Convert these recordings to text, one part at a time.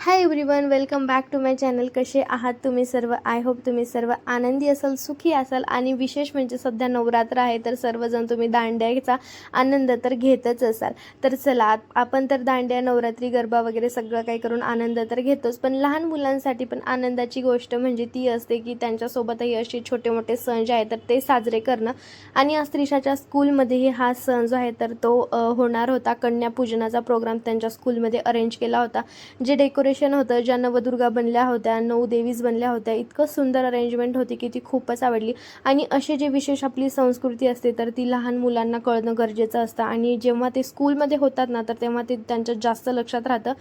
Hi everyone welcome back to my channel कसे आहात तुम्ही सर्व? आय होप तुम्ही सर्व आनंदी असाल सुखी असाल आणि विशेष म्हणजे सध्या नवरात्र आहे तर सर्वजण तुम्ही दांड्याचा आनंद तर घेतच असाल. तर चला आपण तर दांड्या नवरात्री गरबा वगैरे सगळं काही करून आनंद तर घेतोच पण लहान मुलांसाठी पण आनंदाची गोष्ट म्हणजे ती असते की त्यांच्यासोबतही असे छोटे मोठे सण जे आहेत तर ते साजरे करणं. आणि अस्त्रिशाच्या स्कूलमध्येही हा सण जो आहे तर तो होणार होता. कन्यापूजनाचा प्रोग्राम त्यांच्या स्कूलमध्ये अरेंज केला होता जे डेकोरेशन होतं. ज्या नवदुर्गा बनल्या होत्या नऊ देवीज बनल्या होत्या. इतकं सुंदर अरेंजमेंट होती की ती खूपच आवडली. आणि असे जे विशेष आपली संस्कृती असते तर ती लहान मुलांना कळणं गरजेचं असतं. आणि जेव्हा ते स्कूलमध्ये होतात ना तर तेव्हा ते त्यांच्या जास्त लक्षात राहतं.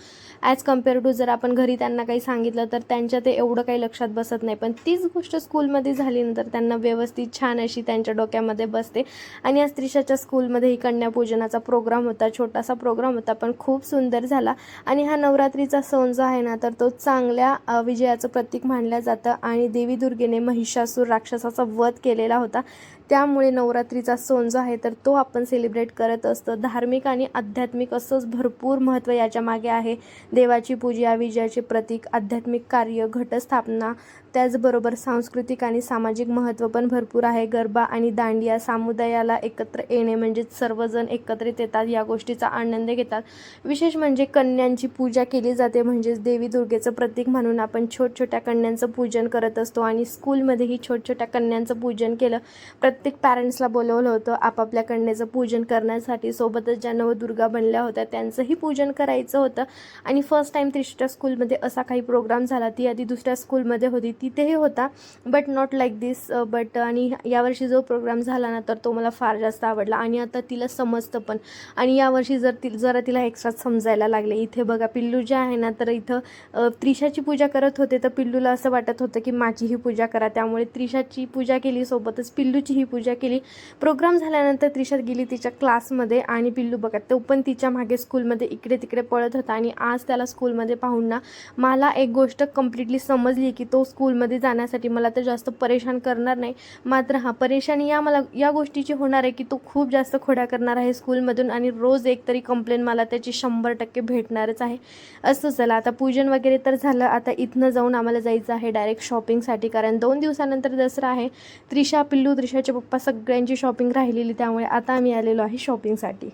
ॲज कंपेअर टू जर आपण घरी त्यांना काही सांगितलं तर त्यांच्या ते एवढं काही लक्षात बसत नाही. पण तीच गोष्ट स्कूलमध्ये झालीनंतर त्यांना व्यवस्थित छान अशी त्यांच्या डोक्यामध्ये बसते. आणि आज त्रिशाच्या स्कूलमध्ये ही कन्यापूजनाचा प्रोग्राम होता छोटासा प्रोग्राम होता पण खूप सुंदर झाला. आणि हा नवरात्रीचा सण जो आहे ना तर तो चांगल्या विजयाचं प्रतीक मानलं जातं. आणि देवी दुर्गेने महिषासूर राक्षसाचा वध केलेला होता. त्यामुळे नवरात्रीचा सण जो आहे तर तो आपण सेलिब्रेट करत असतो. धार्मिक आणि आध्यात्मिक असंच भरपूर महत्त्व याच्या मागे आहे. देवाची पूजा विजयाचे प्रतीक आध्यात्मिक कार्य घटस्थापना त्याचबरोबर सांस्कृतिक आणि सामाजिक महत्त्व पण भरपूर आहे. गरबा आणि दांडिया समुदायाला एकत्र येणे म्हणजेच सर्वजण एकत्रित येतात या गोष्टीचा आनंद घेतात. विशेष म्हणजे कन्यांची पूजा केली जाते म्हणजेच देवी दुर्गेचं प्रतीक म्हणून आपण छोट छोट्या कन्यांचं पूजन करत असतो आणि स्कूलमध्येही छोट छोट्या कन्यांचं पूजन केलं. प्रत्येक पॅरेंट्सला बोलवलं होतं आपापल्या कन्याचं पूजन करण्यासाठी सोबतच ज्या नवदुर्गा बनल्या होत्या त्यांचंही पूजन करायचं होतं. आणि फर्स्ट टाईम त्रिष्टा स्कूलमध्ये असा काही प्रोग्राम झाला ती आधी दुसऱ्या स्कूलमध्ये होती तिथेही होता. But not like this but आणि यावर्षी जो प्रोग्राम झाला ना तर तो मला फार जास्त आवडला. आणि आता तिला समजतं पण. आणि यावर्षी जर ती जरा तिला एक्स्ट्रा समजायला लागले. इथे बघा पिल्लू जे आहे ना तर इथं त्रिशाची पूजा करत होते तर पिल्लूला असं वाटत होतं की माझीही पूजा करा. त्यामुळे त्रिशाची पूजा केली सोबतच पिल्लूचीही पूजा केली. प्रोग्राम झाल्यानंतर त्रिशा गेली तिच्या क्लासमध्ये आणि पिल्लू बघा तो पण तिच्यामागे स्कूलमध्ये इकडे तिकडे पळत होता आणि आज त्याला स्कूलमध्ये पाहून ना मला एक गोष्ट कम्प्लिटली समजली की तो स्कूलमध्ये जाण्यासाठी मला तर जास्त परेशान करणार नाही. मात्र हा परेशानी या मला या गोष्टीची होणार आहे की तो खूप जास्त खोड्या करणार आहे स्कूलमधून आणि रोज एक तरी कंप्लेन मला त्याची शंभर टक्के भेटणारच आहे. असं चला आता पूजन वगैरे तर झालं आता इथनं जाऊन आम्हाला जायचं आहे डायरेक्ट शॉपिंगसाठी कारण दोन दिवसानंतर दसरा आहे. त्रिशा पिल्लू त्रिशाचे पप्पा सगळ्यांची शॉपिंग राहिलेली त्यामुळे आता आम्ही आलेलो आहे शॉपिंगसाठी.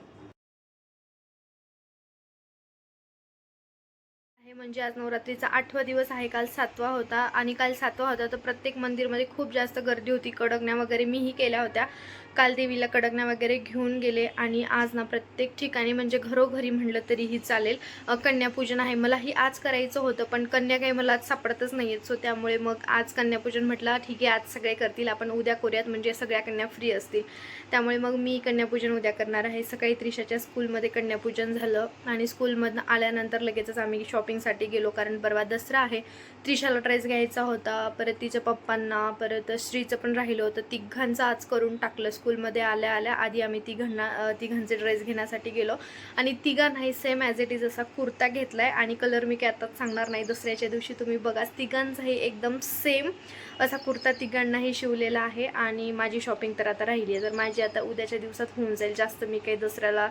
आहे म्हणजे आज नवरात्रीचा आठवा दिवस आहे काल सातवा होता आणि काल सातवा होता तर प्रत्येक मंदिरमध्ये खूप जास्त गर्दी होती कडकण्या वगैरे मीही केल्या होत्या. काल देवीला कडकण्या वगैरे घेऊन गेले आणि आज ना प्रत्येक ठिकाणी म्हणजे घरोघरी म्हणलं तरीही चालेल. कन्यापूजन आहे. मलाही आज करायचं होतं पण कन्या काही मला आज सापडतच नाही आहेत सो त्यामुळे मग आज कन्यापूजन म्हटलं ठीक आहे आज सगळे करतील. आपण उद्या करूयात म्हणजे सगळ्या कन्या फ्री असतील. त्यामुळे मग मी कन्यापूजन उद्या करणार आहे. सकाळी त्रिशाच्या स्कूलमध्ये कन्यापूजन झालं आणि स्कूलमधनं आल्यानंतर लगेचच आम्ही शॉपिंगसाठी गेलो कारण परवा दसरा आहे. त्रिशाला ड्रेस घ्यायचा होता. परत तिच्या पप्पांना परत श्रीचं पण राहिलं होतं. तिघांचं आज करून टाकलं स्कूलमध्ये आल्या आल्या आधी आम्ही तिघांना तिघांचे ड्रेस घेण्यासाठी गेलो. आणि तिघांनाही सेम ॲज इट इज असा कुर्ता घेतला आहे आणि कलर मी काय आताच सांगणार नाही. दुसऱ्याच्या दिवशी तुम्ही बघा तिघांचाही एकदम सेम असा कुर्ता तिघांनाही शिवलेला आहे. आणि माझी शॉपिंग तर आता राहिली आहे तर माझी आता उद्याच्या दिवसात होऊन जाईल जास्त मी काही दसऱ्याला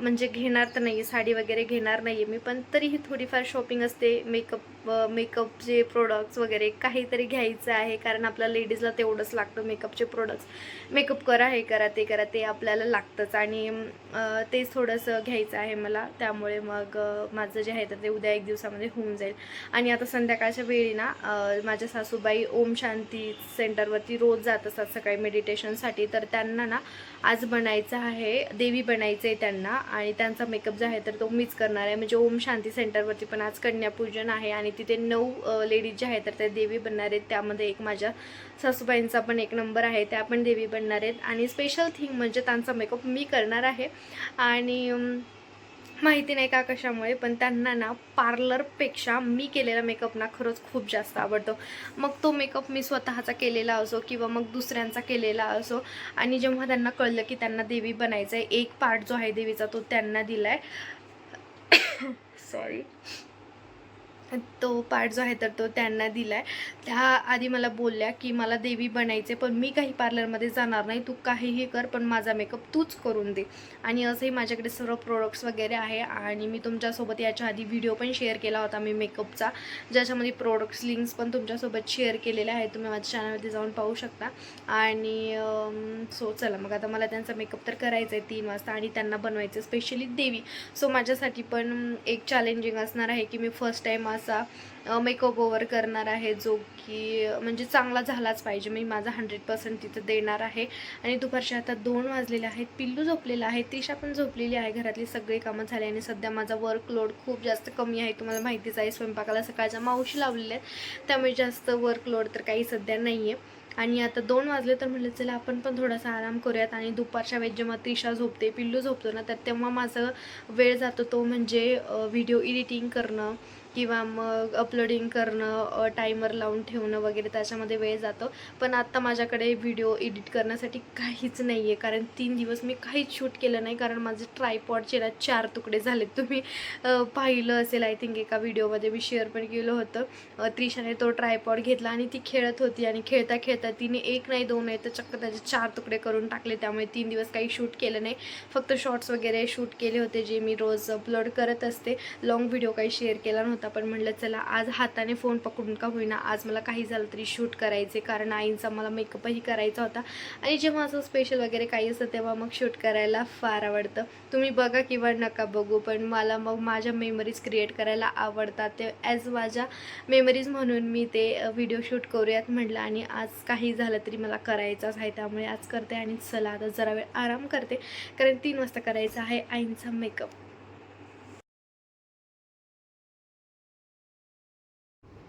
म्हणजे घेणार तर नाही साडी वगैरे घेणार नाही आहे मी पण तरीही थोडीफार शॉपिंग असते मेकअप मेकअपचे प्रोडक्ट्स वगैरे काहीतरी घ्यायचं आहे कारण आपल्या लेडीजला तेवढंच लागतं मेकअपचे प्रोडक्ट्स मेकअप करा हे करा ते करा ते आपल्याला लागतंच. आणि ते तेच थोडंसं घ्यायचं आहे मला. त्यामुळे मग माझं जे आहे तर ते उद्या एक दिवसामध्ये होऊन जाईल. आणि आता संध्याकाळच्या वेळी ना माझ्या सासूबाई ओम शांती सेंटरवरती रोज जात असतात सकाळी मेडिटेशनसाठी तर त्यांना ना आज बनायचं आहे देवी बनायचं आहे त्यांना. आणि त्यांचा मेकअप जो आहे तर तो मीच करणार आहे. म्हणजे ओम शांती सेंटरवरती पण आज कन्यापूजन आहे आणि तिथे नऊ लेडीज ज्या आहेत तर त्या देवी बनणार आहेत. त्यामध्ये एक माझ्या सासूबाईंचा पण एक नंबर आहे. त्या पण देवी बनणार आहेत. आणि स्पेशल थिंग म्हणजे त्यांचा मेकअप मी करणार आहे. आणि माहिती नाही का कशामुळे पण त्यांना ना पार्लरपेक्षा मी केलेला मेकअप ना खरंच खूप जास्त आवडतो. मग तो मेकअप मी स्वतःचा केलेला असो किंवा मग दुसऱ्यांचा केलेला असो आणि जेव्हा त्यांना कळलं की त्यांना देवी बनायचं आहे एक पार्ट जो आहे देवीचा तो त्यांना दिला आहे सॉरी तो पार्ट जो आहे तर तो त्यांना दिला आहे त्या आधी मला बोलल्या की मला देवी बनायचे पण मी काही पार्लरमध्ये जाणार नाही तू काहीही कर पण माझा मेकअप तूच करून दे. आणि असंही माझ्याकडे सर्व प्रोडक्ट्स वगैरे आहे आणि मी तुमच्यासोबत याच्या आधी व्हिडिओ पण शेअर केला होता मी मेकअपचा ज्याच्यामध्ये प्रोडक्ट्स लिंक्स पण तुमच्यासोबत शेअर केलेले आहेत. तुम्ही माझ्या चॅनलवरती जाऊन पाहू शकता. आणि सो चला मग आता मला त्यांचा मेकअप तर करायचा आहे तीन वाजता आणि त्यांना बनवायचं स्पेशली देवी. सो माझ्यासाठी पण एक चॅलेंजिंग असणार आहे की मी फर्स्ट टाईम असा मेकअप ओवर करणार आहे जो की म्हणजे चांगला झालाच पाहिजे. मी माझा हंड्रेड पर्सेंट तिथं देणार आहे. आणि दुपारच्या आता दोन वाजलेले आहेत. पिल्लू झोपलेला आहे. तिशा पण झोपलेली आहे. घरातली सगळी कामं झाली आणि सध्या माझा वर्कलोड खूप जास्त कमी आहे. तुम्हाला माहितीच आहे स्वयंपाकाला सकाळच्या मावशी लावलेल्या आहेत. त्यामुळे जास्त वर्कलोड तर काही सध्या नाही आहे आणि आता दोन वाजले तर म्हटलं चला आपण पण थोडासा आराम करूयात. आणि दुपारच्या वेळेस जेव्हा त्रिशा झोपते पिल्लू झोपतो ना तर तेव्हा माझं वेळ जातो तो म्हणजे व्हिडिओ एडिटिंग करणं. किंवा मग अपलोडिंग करणं टायमर लावून ठेवणं वगैरे त्याच्यामध्ये वेळ जातो. पण आत्ता माझ्याकडे व्हिडिओ एडिट करण्यासाठी काहीच नाही आहे कारण तीन दिवस मी काहीच शूट केलं नाही. कारण माझे ट्रायपॉडचे ना चार तुकडे झालेत. तुम्ही पाहिलं असेल आय थिंक एका व्हिडिओमध्ये मी शेअर पण केलं होतं. त्रिशाने तो ट्रायपॉड घेतला आणि ती खेळत होती. आणि खेळता खेळता तिने एक नाही दोन नाही तर चक्क त्याचे चार तुकडे करून टाकले. त्यामुळे तीन दिवस काही शूट केलं नाही. फक्त शॉर्ट्स वगैरे शूट केले होते जे मी रोज अपलोड करत असते. लॉंग व्हिडिओ काही शेअर केला नव्हता. पण म्हटलं चला आज हाताने फोन पकडून का होईना आज मला काही झालं तरी शूट करायचे कारण आईंचा मला मेकअपही करायचा होता. आणि जेव्हा असं स्पेशल वगैरे काही असतं तेव्हा मग शूट करायला फार आवडतं. तुम्ही बघा किंवा नका बघू पण मला मग माझ्या मेमरीज क्रिएट करायला आवडतात. ते ॲज माझ्या मेमरीज म्हणून मी ते व्हिडिओ शूट करूयात म्हटलं आणि आज काही झालं तरी मला करायचंच आहे. त्यामुळे आज करते आणि चला आता जरा वेळ आराम करते कारण तीन वाजता करायचा आहे आईंचा मेकअप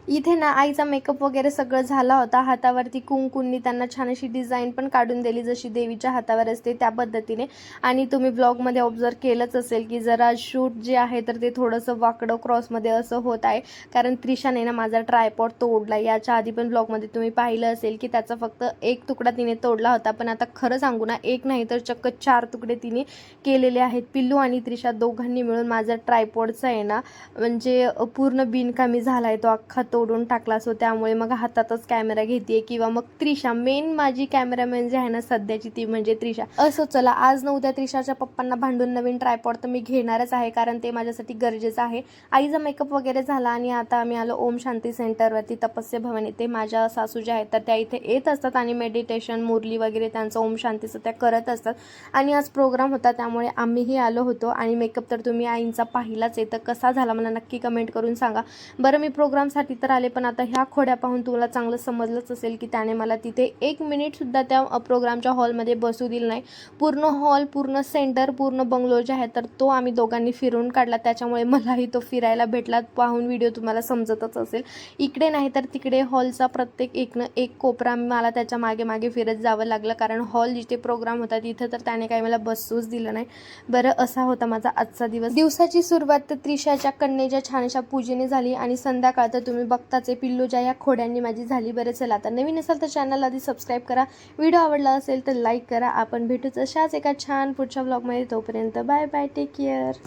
इथे ना आईचा मेकअप वगैरे सगळं झाला होता. हातावरती कुंकुंनी त्यांना छान अशी डिझाईन पण काढून दिली जशी देवीच्या हातावर असते त्या पद्धतीने. आणि तुम्ही ब्लॉगमध्ये ऑब्झर्व केलंच असेल की जरा शूट जे आहे तर ते थोडंसं वाकडं क्रॉसमध्ये असं होत आहे. कारण त्रिशाने ना माझा ट्रायपॉड तोडला. याच्या आधी पण ब्लॉगमध्ये तुम्ही पाहिलं असेल की त्याचा फक्त एक तुकडा तिने तोडला होता. पण आता खरं सांगू ना एक नाही तर चक्क चार तुकडे तिने केलेले आहेत. पिल्लू आणि त्रिशा दोघांनी मिळून माझा ट्रायपॉडचा आहे ना म्हणजे पूर्ण बिनकामी झाला आहे तो अख्खा तोडून टाकला सो त्यामुळे मग हातातच कॅमेरा घेते किंवा मग त्रिशा मेन माझी कॅमेरामॅन जी आहे ना सध्याची ती म्हणजे त्रिशा. असो चला आज न उद्या त्रिशाच्या पप्पांना भांडून नवीन ट्रायपॉड तर मी घेणारच आहे कारण ते माझ्यासाठी गरजेचं आहे. आईचा मेकअप वगैरे झाला आणि आता आम्ही आलो ओम शांती सेंटरवरती तपस्या भवन. इथे माझ्या सासू ज्या आहेत तर त्या इथे येत असतात आणि मेडिटेशन मुरली वगैरे त्यांचं ओम शांतीचं त्या करत असतात. आणि आज प्रोग्राम होता त्यामुळे आम्हीही आलो होतो. आणि मेकअप तर तुम्ही आईंचा पाहिलाच आहे तर कसा झाला मला नक्की कमेंट करून सांगा. बरं मी प्रोग्रामसाठी तर आले पण आता ह्या खोड्या पाहून तुला चांगलं समजलंच असेल की त्याने मला तिथे एक मिनिटसुद्धा त्या प्रोग्रामच्या हॉलमध्ये बसू दिलं नाही. पूर्ण हॉल पूर्ण सेंटर पूर्ण बंगलो जे आहे तर तो आम्ही दोघांनी फिरून काढला. त्याच्यामुळे मलाही तो फिरायला भेटला. पाहून व्हिडिओ तुम्हाला समजतच असेल. इकडे नाही तर तिकडे हॉलचा प्रत्येक एकनं एक कोपरा मला त्याच्यामागे मागे फिरत जावं लागलं. कारण हॉल जिथे प्रोग्राम होता तिथं तर त्याने काही मला बसूच दिलं नाही. बरं असा होता माझा आजचा दिवस. दिवसाची सुरुवात तर त्रिशाच्या कन्येच्या छानशा पूजेने झाली आणि संध्याकाळ तर तुम्ही बघताच आहे. पिल्लूच्या या खोड्यांनी माझी झाली बरं. चला आता नवीन असाल तर चॅनल आधी सबस्क्राईब करा. व्हिडिओ आवडला असेल तर लाईक करा. आपण भेटूच अशाच एका छान पुढच्या ब्लॉगमध्ये तोपर्यंत बाय बाय टेक केअर